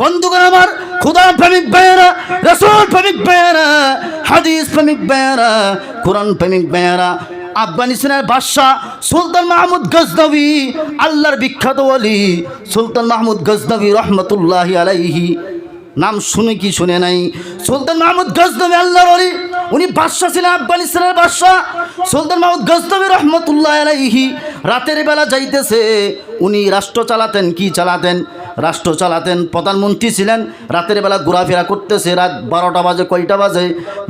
বন্ধুগণ আমার, খুদা প্রেমিক ভাইয়েরা, রসুল প্রেমিক ভাইয়েরা, হাদিস প্রেমিক ভাইয়েরা, কোরআন প্রেমিক ভাইয়েরা আফগানিস্তানের বাদশাহ সুলতান মাহমুদ গজনবী, আল্লাহর বিখ্যাত ওলি সুলতান মাহমুদ গজনবী রহমতুল্লাহি আলাইহি। নাম শুনে কি শুনে নাই? সুলতান মাহমুদ গজনবী আল্লাহর ওলি, উনি বাদশাহ ছিলেন আফগানিস্তানের বাদশাহ। সুলতান মাহমুদ গজনবী রহমতুল্লাহ আলাইহি, রাতের বেলা যাইতেছে, উনি রাষ্ট্র চালাতেন, কি চালাতেন? রাষ্ট্র চালাতেন। প্রধানমন্ত্রী ছিলেন, রাতের বেলা ঘোরাফেরা করতেছে, রাত বারোটা বাজে, কয়টা বাজে?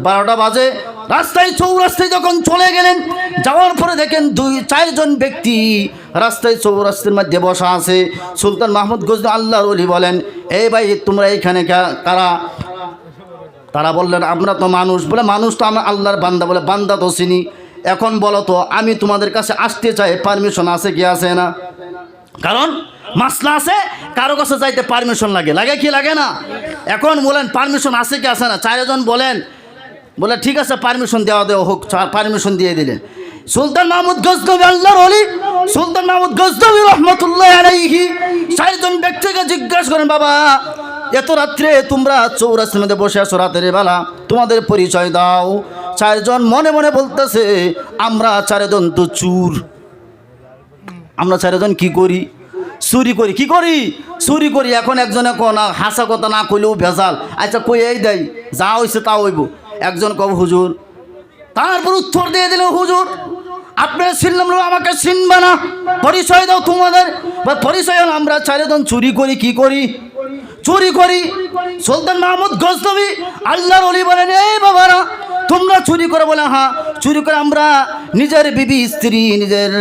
বারোটা বাজে, রাস্তায় চৌরাস্তায় যখন চলে গেলেন, যাওয়ার পরে দেখেন দুই, চারজন ব্যক্তি রাস্তায় চৌরাস্তার মধ্যে বসা আছে। সুলতান মাহমুদ গজনু আল্লাহর অলি বলেন এই ভাই, তোমরা এইখানে কারা? তারা বললেন, আমরা তো মানুষ। বলে, মানুষ তো আমার আল্লাহর বান্দা। বলে, বান্দা তো চিনি। এখন বলো তো, আমি তোমাদের কাছে আসতে চাই, পারমিশন আছে কি আছে না? কারণ মাসলা আছে, কারও কাছে যাইতে পারমিশন লাগে। লাগে কি লাগে না? এখন বলেন পারমিশন আছে কি আছে না? চারজন বলেন, বলে, ঠিক আছে পারমিশন দেওয়া দেওয়া হোক পারমিশন দিয়ে দিলেন। সুলতান মাহমুদ গজনবী আল্লাহর অলি সুলতান মাহমুদ গজনবী রহমতুল্লাহ আলাইহি, চারজন ব্যক্তিকে জিজ্ঞাসা করেন, বাবা, এত রাত্রে তোমরা চৌরাস্তার মধ্যে বসে আছো রাতের বেলা, তোমাদের পরিচয় দাও। চারজন মনে মনে বলতেছে, আমরা চারজন তো চুর। আমরা চারজন কি করি? চুরি করি। কি করি? চুরি করি। এখন একজনে ক না হাসা কথা না কইলেও ভেজাল। আচ্ছা কই এই দেয় যা হইছে তা হইব। একজন কব হুজুর তারপর উত্তর দিয়ে দিল হুজুর আপনার না, আমাকে চিনবে না। পরিচয় দাও তোমাদের। বা পরিচয় হলো আমরা চারজন চুরি করি কি করি? চুরি করি। সুলতান মাহমুদ গজনবী আল্লাহর অলি বলেন এই বাবারা তোমরা চুরি করে বলে হ্যাঁ চুরি করে আমরা নিজের বিবি স্ত্রী নিজের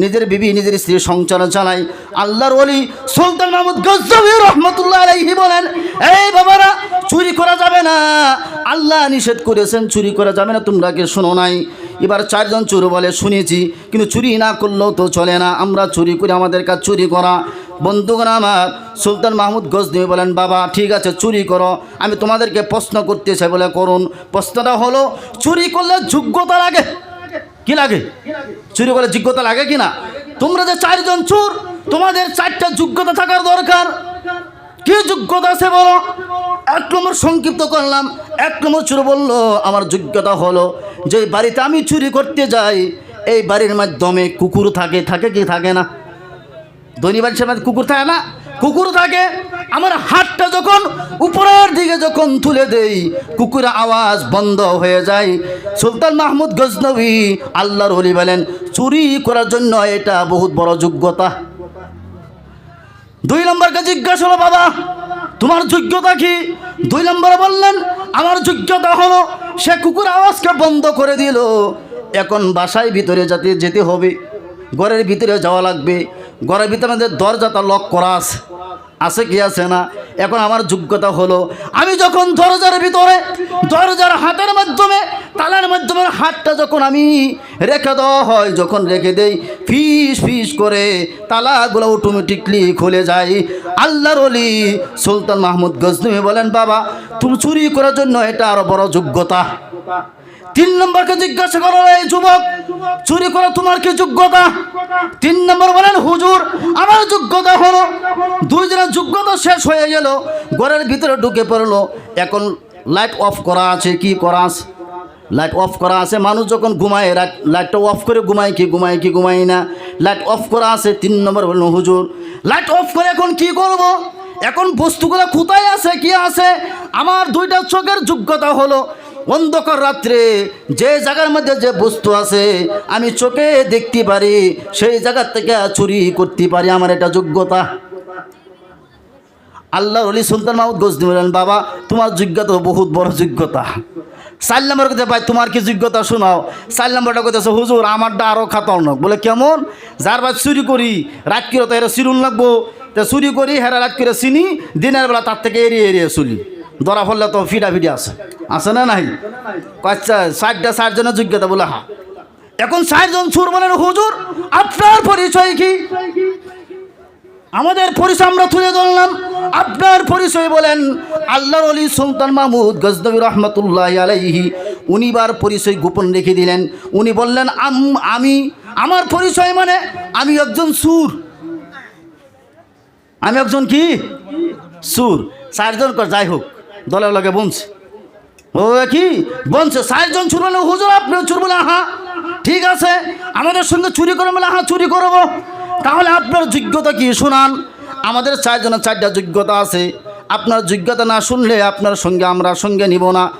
নিজের বিবি, নিজের স্ত্রী সংসার চালাই আল্লাহর অলি সুলতান মাহমুদ গজনবী রহমতুল্লাহ আলাইহি বলেন, এই বাবারা, চুরি করা যাবে না। আল্লাহ নিষেধ করেছেন, চুরি করা যাবে না, তোমরা কে শোনো নাই। এবার চারজন চোর বলে, শুনেছি, কিন্তু চুরি না করলেও তো চলে না। আমরা চুরি করে, আমাদের কাজ চুরি করা। বন্ধুগণ আমার, সুলতান মাহমুদ গজনি বলেন, বাবা, ঠিক আছে, চুরি করো। আমি তোমাদেরকে প্রশ্ন করতে চাই বলে, করুন। প্রশ্নটা হলো, চুরি করলে যোগ্যতা লাগে কি লাগে? চুরি করলে যোগ্যতা লাগে কি না তোমরা যে চারজন চোর, তোমাদের চারটা যোগ্যতা থাকার দরকার। কি যোগ্যতা আছে বলো? এক নম্বর সংক্ষিপ্ত করলাম, এক নম্বর চুর বলল, আমার যোগ্যতা হলো যে বাড়িতে আমি চুরি করতে যাই, এই বাড়ির মাধ্যমে কুকুর থাকে থাকে কি থাকে না? দৈনিক সমাজ কুকুর থাকে না? কুকুর থাকে আমার হাতটা যখন উপরের দিকে যখন তুলে দেই, কুকুরের আওয়াজ বন্ধ হয়ে যায়। সুলতান মাহমুদ গজনবী আল্লাহর হলি বলেন, চুরি করার জন্য এটা বহুত বড় যোগ্যতা। দুই নম্বরকে জিজ্ঞাসা হলো, বাবা, তোমার যোগ্যতা কি? দুই নম্বরে বললেন, আমার যোগ্যতা হলো, সে কুকুর আওয়াজকে বন্ধ করে দিল। এখন বাসায় ভিতরে যাতে, যেতে হবে। ঘরের ভিতরে যাওয়া লাগবে। ঘরের ভিতরে আমাদের দরজাটা লক করা আছে। আছে কি আছে না? এখন আমার যোগ্যতা হলো, আমি যখন দরজার ভিতরে, দরজার হাতের মাধ্যমে, তালার মাধ্যমে হাতটা যখন আমি রেখে দেওয়া হয়, যখন রেখে দেই, ফিস ফিস করে তালাগুলো অটোমেটিকলি খুলে যায়। আল্লাহর অলি সুলতান মাহমুদ গজনবী বলেন, বাবা, তুমি চুরি করার জন্য এটা আরও বড় যোগ্যতা। তিন নম্বরকে জিজ্ঞাসা করো এই যুবক চুরি করা তোমার কি যোগ্যতা? তিন নম্বর বলেন, হুজুর, আমার যোগ্যতা হলো। দুইজনের যোগ্যতা শেষ হয়ে গেল, ঘরের ভিতরে ঢুকে পড়ল। এখন লাইট অফ করা আছে, কি করা আছে? লাইট অফ করা আছে, মানুষ যখন ঘুমায় লাইটটা অফ করে ঘুমায় কি ঘুমায় কি, ঘুমায় না। লাইট অফ করা আছে, তিন নম্বর বলল হুজুর লাইট অফ করে এখন কি করব? এখন বস্তুগুলো কোথায় আছে, কি আছে? আমার দুইটা চোখের যোগ্যতা হলো। অন্ধকার রাত্রে যে জায়গার মধ্যে যে বস্তু আছে, আমি চোখে দেখতে পারি, সেই জায়গার থেকে চুরি করতে পারি, আমার এটা যোগ্যতা। আল্লাহ অলি সুলতান মাহমুদ গজনি বলেন, বাবা, তোমার যোগ্যতা বহুত বড় যোগ্যতা। চার নম্বর কথা ভাই, তোমার কি যোগ্যতা শোনাও? চার নম্বরটা কথা হুজুর, আমারটা আরও খাতরনাক। বলে, কেমন? যার বাদ চুরি করি, রাত করে তো এরা চিরুন লাগবো তা চুরি করি, হেরা রাত করে চিনি, দিনের বেলা তার থেকে এড়িয়ে এড়িয়ে চলি ধরা ফেললে তো ফিডা ফিডি আছে। আছে না নাই আচ্ছা ষাটটা ষাট জনের যোগ্যতা বলে হা। এখন ষাটজন সুর বলেন হুজুর, আপনার পরিচয় কি? আমাদের পরিচয় আমরা তুলে ধরলাম। আপনার পরিচয় বলেন, আল্লাহর অলি সুলতান মাহমুদ গজনবী রহমতুল্লাহ আলাইহি উনিবার পরিচয় গোপন রেখে দিলেন। উনি বললেন, আম- আমি, আমার পরিচয় মানে আমি একজন সুর। আমি একজন কি? সুর। চারজন যাই হোক। দলের লগে বনছে। ও কি? বলছে চারজন চুর বলে হুজুর আপনি চুর বলে হ্যাঁ ঠিক আছে? আমাদের সঙ্গে চুরি করব বলে হ্যাঁ চুরি করব। তাহলে আপনার যোগ্যতা কি? শোনান। আমাদের চারজনের চারটা যোগ্যতা আছে। আপনার যোগ্যতা না শুনলে আপনার সঙ্গে আমরা সঙ্গে নিব না।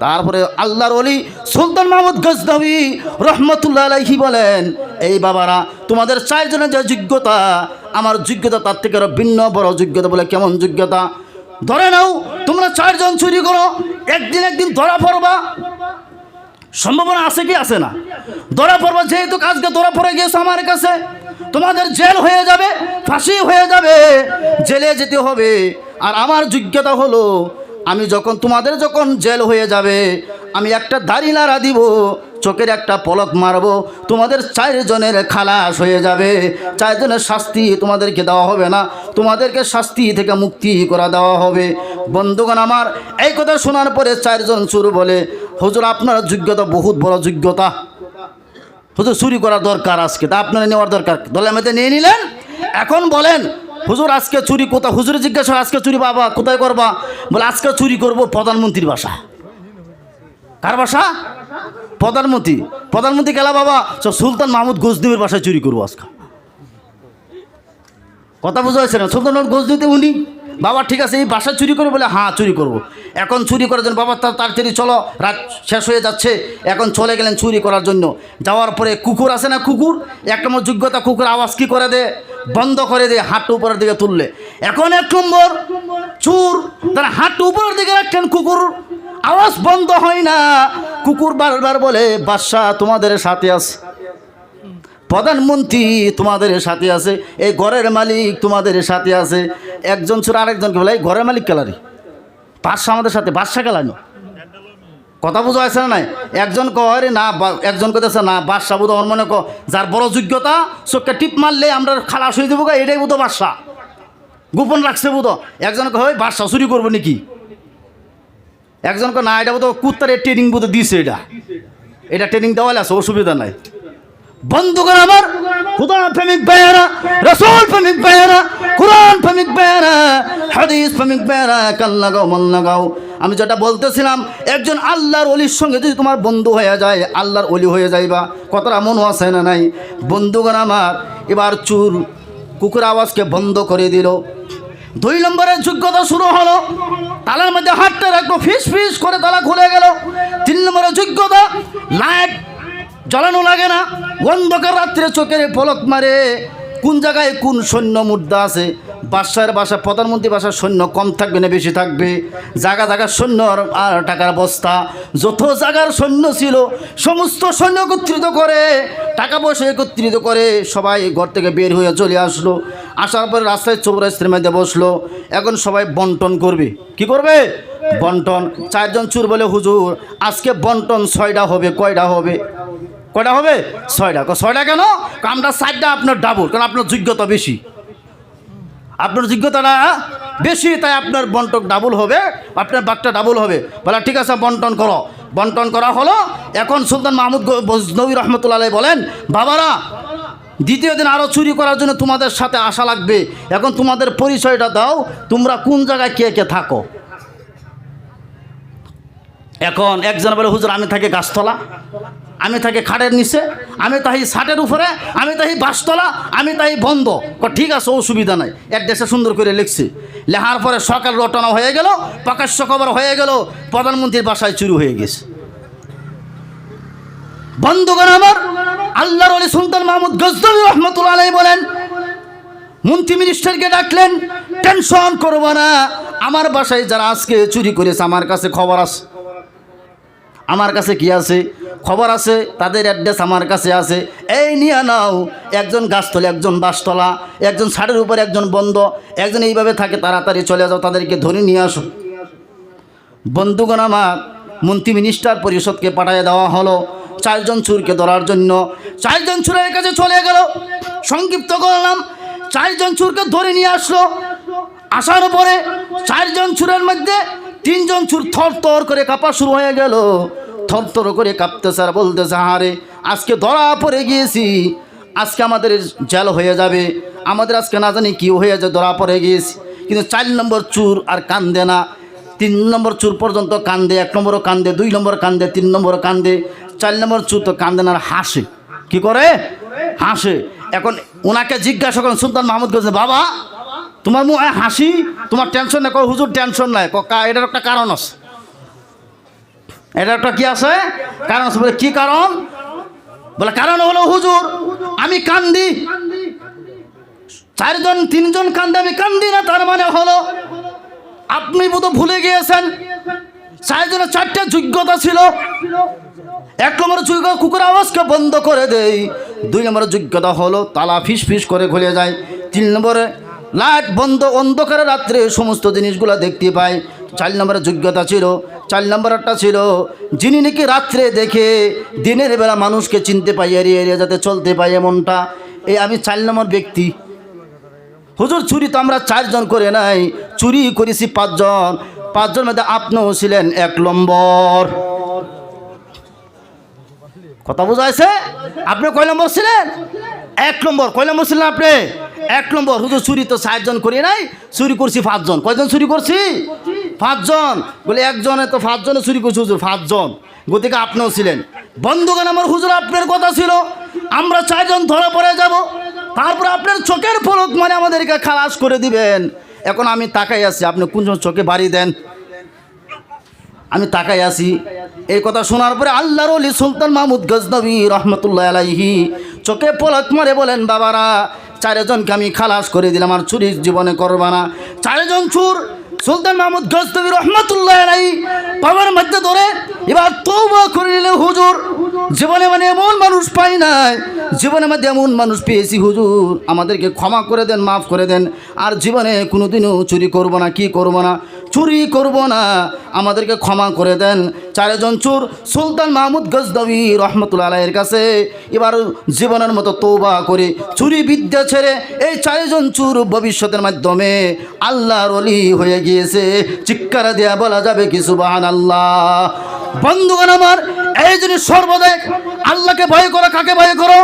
তারপরে আল্লাহর অলি সুলতান মাহমুদ গজনবী রহমতুল্লাহ আলাইহি বলেন, এই বাবারা, তোমাদের চারজনের যে যোগ্যতা, আমার যোগ্যতা তার থেকে আরও ভিন্ন, বড় যোগ্যতা বলে কেমন যোগ্যতা? ধরে নাও, তোমরা চারজন চুরি করো, একদিন একদিন ধরা পড়বা। সম্ভাবনা আছে কি আছে না? ধরা পড়বা, যেহেতু কাজকে ধরা পড়ে গিয়েছো আমার কাছে, তোমাদের জেল হয়ে যাবে, ফাঁসি হয়ে যাবে, জেলে যেতে হবে। আর আমার যোগ্যতা হলো, আমি যখন, তোমাদের যখন জেল হয়ে যাবে আমি একটা দাড়ি লাড়া দিব, চোখের একটা পলক মারবো, তোমাদের চারজনের খালাস হয়ে যাবে। চারজনের শাস্তি তোমাদেরকে দেওয়া হবে না, তোমাদেরকে শাস্তি থেকে মুক্তি করা দেওয়া হবে। বন্ধুগণ আমার, এই কথা শোনার পরে চারজন চুর বলে, হুজুর, আপনার যোগ্যতা বহুত বড় যোগ্যতা। হুজুর, চুরি করা দরকার আজকে, তা আপনারা নেওয়ার দরকার। দলের মধ্যে নিয়ে নিলেন, এখন বলেন, হুজুর, আজকে চুরি কোথায়? হুজুরে জিজ্ঞাসা, আজকে চুরি বাবা, কোথায় করবা? বলে, আজকে চুরি করব প্রধানমন্ত্রীর বাসা কার বাসা? প্রধানমন্ত্রী। প্রধানমন্ত্রী গেলা বাবা? চ সুলতান মাহমুদ গজদিমের বাসায় চুরি করব আজকে। কথা বোঝা হয়েছে না? সুলতান মাহমুদ গজদিতে উনি? বাবা, ঠিক আছে, এই বাসা চুরি করব বলে হ্যাঁ চুরি করব। এখন চুরি করার জন্য বাবা, তার তাড়াতাড়ি চলো, রাত শেষ হয়ে যাচ্ছে। এখন চলে গেলেন চুরি করার জন্য। যাওয়ার পরে কুকুর আছে না কুকুর? এক নম্বর যোগ্যতা কুকুর আওয়াজ কী করে দে? বন্ধ করে দে, হাঁটু উপরের দিকে তুললে। এখন এক নম্বর, চুর। তারা হাঁটু উপরের দিকে রাখতেন কুকুর। আওয়াজ বন্ধ হয় না। কুকুর বারবার বলে, বাদশাহ, তোমাদের সাথে আছে। প্রধানমন্ত্রী তোমাদের সাথে আছে। এই ঘরের মালিক তোমাদের সাথে আছে। একজন ছিল আরেকজনকে বলে, এই ঘরের মালিক কেলারি বাদশা আমাদের সাথে বাদশা কেলানো কথা বোঝা আছে না নাই? একজন কয় না একজন কইতেছে, না বাদশা বোধ আমার মনে ক যার বড় যোগ্যতা, চোখকে টিপ মারলে আমরা খালাস হয়ে দেবো এটাই বোধ বাদশা গোপন রাখছে বোধ একজন কয় বাদশা চুরি করব নাকি? একজন কয় না, এটা বোধ কুত্তারে ট্রেনিং বোধ দিছে এটা। এটা ট্রেনিং দেওয়ালে আছে, অসুবিধা নাই। বন্ধুগণ আমার খুদা প্রেমিক বেয়ারা রসুল প্রেমিক বেয়ারা কোরআন প্রেমিক বেয়ারা হাদিস প্রেমিক বেয়ারা কাল লাগাও, মন লাগাও। আমি যেটা বলতেছিলাম, একজন আল্লাহর অলির সঙ্গে যদি তোমার বন্ধু হয়ে যায়, আল্লাহর অলি হয়ে যাইবা। কতটা মন আছে না নাই? বন্ধুগণ আমার, এবার চুর কুকুর আওয়াজকে বন্ধ করে দিল। দুই নম্বরের যোগ্যতা শুরু হলো। তালার মধ্যে হাতটা রাখব ফিস ফিস করে তালা খুলে গেল। তিন নম্বরের যোগ্যতা, লাইট জ্বালানো লাগে না। অন্ধকার রাত্রে চোখের পলক মারে। কোন জায়গায় কোন সৈন্য মুদ্রা আছে? বাসার বাসা প্রধানমন্ত্রী বাসার সৈন্য কম থাকবে না বেশি থাকবে? জায়গা জায়গার সৈন্য আর- টাকার বস্তা। যত জায়গার সৈন্য ছিল, সমস্ত সৈন্য একত্রিত করে, টাকা পয়সা একত্রিত করে সবাই ঘর থেকে বের হয়ে চলে আসলো। আসার পরে রাস্তায় চৌরাস্তার মধ্যে বসল। এখন সবাই বন্টন করবে। কি করবে? বন্টন। চারজন চুর বলে, হুজুর, আজকে বন্টন ছয়টা হবে, কয়টা হবে? কয়টা হবে? ছয়টা। ছয়টা কেন? কামটা চারটা আপনার ডাবল কারণ আপনার যোগ্যতা বেশি। আপনার যোগ্যতাটা বেশি, তাই আপনার বন্টন ডাবল হবে, আপনার বাঘটা ডাবল হবে। বলে, ঠিক আছে, বন্টন করো। বন্টন করা হলো, এখন সুলতান মাহমুদ নবী রহমতুল্লাহ বলেন, বাবারা, দ্বিতীয় দিন আরও চুরি করার জন্য তোমাদের সাথে আসা লাগবে। এখন তোমাদের পরিচয়টা দাও, তোমরা কোন জায়গায় কে কে থাকো? এখন একজন বলে, হুজুর, আমি থাকি গাছতলা, আমি থাকি খাটের নিচে, আমি তাহি ছাটের উপরে, আমি তাহি বাসতলা আমি তাহি বন্ধ। ঠিক আছে, অসুবিধা নাই। অ্যাড্রেসে সুন্দর করে লিখছি। লেখার পরে সকাল রটনা হয়ে গেল, প্রকাশ্য খবর হয়ে গেল, প্রধানমন্ত্রীর বাসায় চুরি হয়ে গেছে। বন্ধুগণ আমার, আল্লাহর আলী সুলতান মাহমুদ গজনবী রহমতুল্লাহ আলাই বলেন, মন্ত্রী মিনিস্টারকে ডাকলেন, টেনশন করব না, আমার বাসায় যারা আজকে চুরি করেছে, আমার কাছে খবর আছে। আমার কাছে কি আছে? খবর আছে, তাদের অ্যাড্রেস আমার কাছে আছে। এই নিয়ে নাও, একজন গাছতলা, একজন বাসতলা, একজন ছাদের উপর একজন বন্ধ, একজন এইভাবে থাকে, তাড়াতাড়ি চলে যাও, তাদেরকে ধরে নিয়ে আসো। বন্ধুগণ আমার, মন্ত্রী মিনিস্টার পরিষদকে পাঠিয়ে দেওয়া হলো। চারজন চুরকে ধরার জন্য। চারজন চুরের কাছে চলে গেল। সংক্ষিপ্ত করলাম। চারজন চুরকে ধরে নিয়ে আসলো। আসার পরে চারজন চুরের মধ্যে তিনজন চুর থর থর করে কাঁপা শুরু হয়ে গেল। থর থর করে কাঁপতেছে আর বলতেছে হারে আজকে ধরা পড়ে গিয়েছি। আজকে আমাদের জেল হয়ে যাবে। আমাদের আজকে না জানি কী হয়ে যায় ধরা পড়ে গিয়েছি। কিন্তু চার নম্বর চুর আর কান্দে না। তিন নম্বর চুর পর্যন্ত কান্দে, এক নম্বরও কান্দে, দুই নম্বর কান্দে, তিন নম্বর কান্দে। চার নম্বর চুর তো কান্দে না হাসে। কি করে? হাসে। এখন ওনাকে জিজ্ঞাসা করেন, সুলতান মাহমুদ বলছে, বাবা তোমার মুখে হাসি, তোমার টেনশন নাই, কয়, হুজুর টেনশন নাই। এটার একটা কারণ আছে। এটা একটা কি আছে? কারণ আছে। বলে, কি কারণ? বলে, কারণ হলো, হুজুর, আমি কান্দি। চারজন, তিনজন কান্দে, আমি কান্দি না, তার মানে হলো, আপনি বোধ ভুলে গিয়েছেন। চারজনের চারটে যোগ্যতা ছিল। এক নম্বর যোগ্য কুকুর আওয়াজকে বন্ধ করে দেই। দুই নম্বরের যোগ্যতা হলো, তালা ফিস ফিস করে খুলে যায়। তিন নম্বরে লাইট বন্ধ অন্ধকারে রাত্রে সমস্ত জিনিসগুলো দেখতে পায় চার নম্বরের যোগ্যতা ছিল, চার নম্বরটা ছিল, যিনি নাকি রাত্রে দেখে দিনের বেলা মানুষকে চিনতে পাই এড়িয়ে এড়িয়ে যাতে চলতে পাই এমনটা। এই আমি চার নম্বর ব্যক্তি। হুজুর, চুরি তো আমরা চারজন করে নাই, চুরি করেছি পাঁচজন। পাঁচজন মধ্যে আপনিও ছিলেন এক নম্বর। কথা বোঝাইছে আপনি কয় নম্বর ছিলেন? এক নম্বর। কয় নম্বর ছিলেন আপনি? এক নম্বর, হুজুর চুরি তো চারজন করি নাই, চুরি করছি পাঁচজন। কয়জন চুরি করছি? পাঁচজন। বলে, একজনে তো পাঁচজনে চুরি করছি, হুজুর, পাঁচজন। গতিকে আপনিও ছিলেন। বন্ধুগণ, আমার হুজুর আপনার কথা ছিল, আমরা চারজন ধরা পড়ে যাব, তারপর আপনার চোখের ফলক মানে আমাদেরকে খালাস করে দিবেন। এখন আমি তাকাই আছি, আপনি কোনজন চোখে বাড়ি দেন? আমি তাকাই আছি, এই কথা শোনার পরে আল্লাহর সুলতান মাহমুদ গজনবী রহমতুল্লাহ আলাইহি চোখে পলক মারে বলেন, বাবারা চারজনকে আমি খালাস করে দিলাম, আর চুরির জীবনে করবা না। চারজন চুর সুলতান মাহমুদ গজনবী রহমতুল্লাহ আলাই মধ্যে ধরে, এবার তৌবা করে নিলে হুজুর, জীবনে মানে এমন মানুষ পাই নাই জীবনের মধ্যে এমন মানুষ পেয়েছি হুজুর, আমাদেরকে ক্ষমা করে দেন, মাফ করে দেন, আর জীবনে কোনোদিনও চুরি করব না, কি করব না। চুরি করব না। আমাদেরকে ক্ষমা করে দেন। চারজন চোর, সুলতান মাহমুদ গজদবি রহমতুল্লা আলাইয়ের কাছে এবার জীবনের মতো তৌবা করে চুরি বিদ্যা ছেড়ে এই চারজন চোর ভবিষ্যতের মাধ্যমে আল্লাহর অলি হয়ে গিয়েছে। চিৎকার দেয়া বলা যাবে কি সুবাহান আল্লাহ বন্ধুগণ আমার, এই জিনিস সর্বদাই আল্লাহকে ভয় করো, কাকে ভয় করো?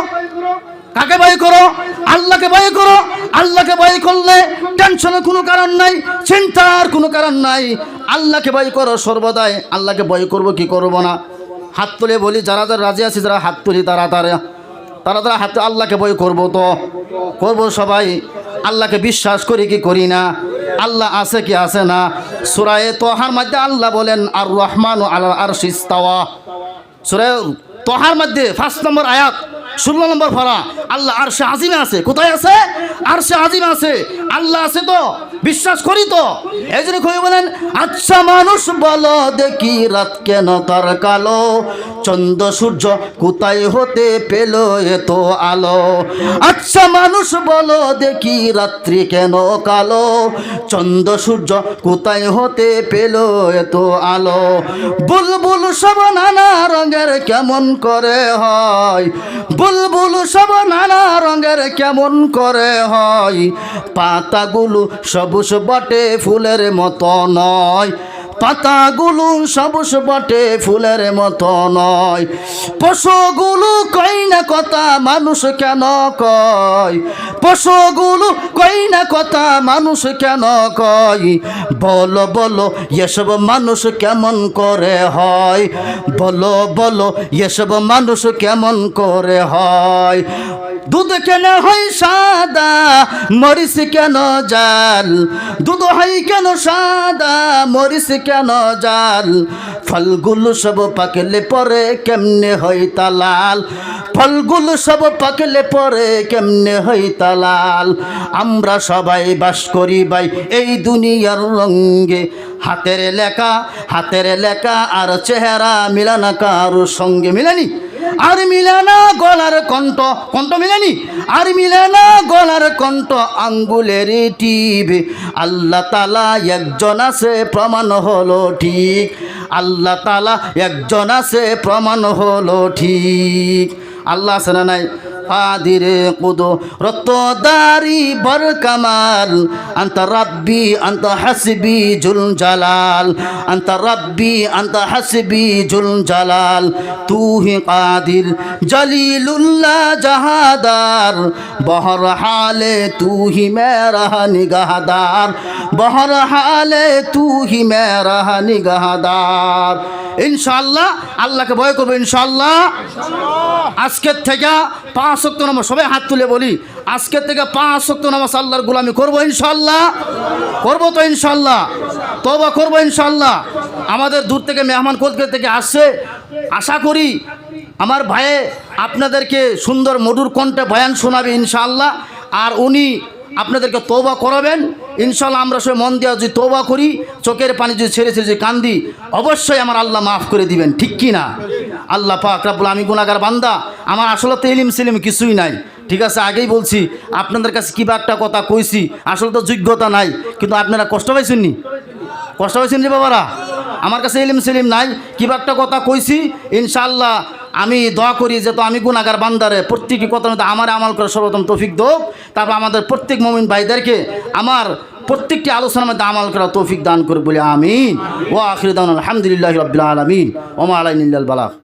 কাকে ভয় করো? আল্লাহকে ভয় করো। আল্লাহকে ভয় করলে টেনশনের কোনো কারণ নাই, চিন্তার কোনো কারণ নাই। আল্লাহকে ভয় করো সর্বদাই। আল্লাহকে ভয় করব কি করব না? হাত তুলে বলি, যারা যারা রাজি আছে, যারা হাত তুলি, তারা তারা তারা তারা হাত আল্লাহকে ভয় করব তো। করব সবাই। আল্লাহকে বিশ্বাস করি কি করি না? আল্লাহ আছে কি আছে না? সুরায়ে তোহার মধ্যে আল্লাহ বলেন আর রহমান আল্লাহ আর শিস্তাওয়া সুরায় তোহার মধ্যে ফার্স্ট নম্বর আয়াত ষোলো নম্বর ফারা আল্লাহ আর সে আজিমে আছে। কোথায় আছে? আর সে আজিমে আছে। আল্লাহ আছে তো? বিশ্বাস করি তো? এই জন্য কই বলেন আচ্ছা মানুষ বল, দেখি রাত কেন তার কালো? চন্দ্র, সূর্য কোথায় হতে পেল এত আলো? আচ্ছা মানুষ বলো, দেখি রাত্রি কেন কালো? চন্দ্র, সূর্য কোথায় হতে পেল এত আলো? বুলবুল সব নানা রঙের কেমন করে হয়? বুলবুল সব নানা রঙের কেমন করে হয়? পাতাগুলো সবুজ বটে ফুলের মতো নয়। পাতাগুলো সবুজ বটে ফুলের মতো নয়। পশুগুলো কই না কথা মানুষ কেন কয়? পশুগুলো কই না কথা মানুষ কেন কয়? বলো বলো, এসব মানুষ কেমন করে হয়? বলো বলো, এসব মানুষ কেমন করে হয়? দুধ কেন হয় সাদা? মরিচ কেন জাল? দুধ হয় কেন সাদা? মরিচ কেন জাল? ফলগুলো সব পাকলে পরে কেমনে হয় তালাল? ফলগুলো সব পাকলে পরে কেমনে হয় তালাল? আমরা সবাই বাস করি ভাই এই দুনিয়ার রঙ্গে। হাতের লেখা হাতের লেখা আর চেহারা মিলানা কারোর সঙ্গে মিলানি? আর মিলে না গলার কণ্ঠ কণ্ঠ মিলানি? আর মিলে না গলার কণ্ঠ আঙ্গুলের টিভি আল্লাহ তালা একজন আছে, প্রমাণ হলো ঠিক। আল্লাহ তালা একজন আছে, প্রমাণ হলো ঠিক। আল্লাহ আছে না নাই? القادر قدرة داري بالكمال أنت ربي أنت حسبي جل جلال أنت ربي أنت حسبي جل جلال توه قادر جليل الله جهادار بحر حال توه میرا نگهدار بحر حال توه میرا نگهدار ইনশাল্লাহ আল্লাহকে ভয় করব ইনশাল্লাহ আজকের থেকে পাঁচ শক্ত নামাজ, সবাই হাত তুলে বলি আজকের থেকে পাঁচ শক্ত নামাজ আল্লাহর গুলামি করব ইনশাল্লাহ করব তো ইনশাল্লাহ তবা করব ইনশাল্লাহ আমাদের দূর থেকে মেহমান কলকাতা থেকে আসছে? আশা করি আমার ভাইয়ে আপনাদেরকে সুন্দর মধুর কণ্ঠে বয়ান শোনাবে ইনশাল্লাহ আর উনি আপনাদেরকে তৌবা করাবেন। ইনশাল্লাহ আমরা সবাই মন দেওয়া যদি তৌবা করি, চোখের পানি যদি ছেড়ে ছেড়ে যদি কান্দি, অবশ্যই আমার আল্লাহ মাফ করে দিবেন, ঠিক কি না? আল্লাহ পাক রাব্বুল আমি গুনাগার বান্দা, আমার আসলে তো এলিম সেলিম কিছুই নাই। ঠিক আছে, আগেই বলছি, আপনাদের কাছে কিবা একটা কথা কইছি, আসলে তো যোগ্যতা নাই, কিন্তু আপনারা কষ্ট পাইছেন নি? কষ্ট পাইছেন রে বাবারা? আমার কাছে এলিম সেলিম নাই কিবা একটা কথা কইছি ইনশাল্লাহ আমি দোয়া করি যে তো আমি গুণাগার বান্দারে প্রত্যেকে কথা মতো আমার আমল করে সর্বপ্রথম তৌফিক দোক, তারপর আমাদের প্রত্যেক মমিন ভাইদেরকে আমার প্রত্যেকটি আলোচনার মধ্যে আমল করা তৌফিক দান করে বলে আমিন। ও আখির দান আলহামদুলিল্লাহ রবিল আলমিন। ওমা আলাইনিল্লাল বালাক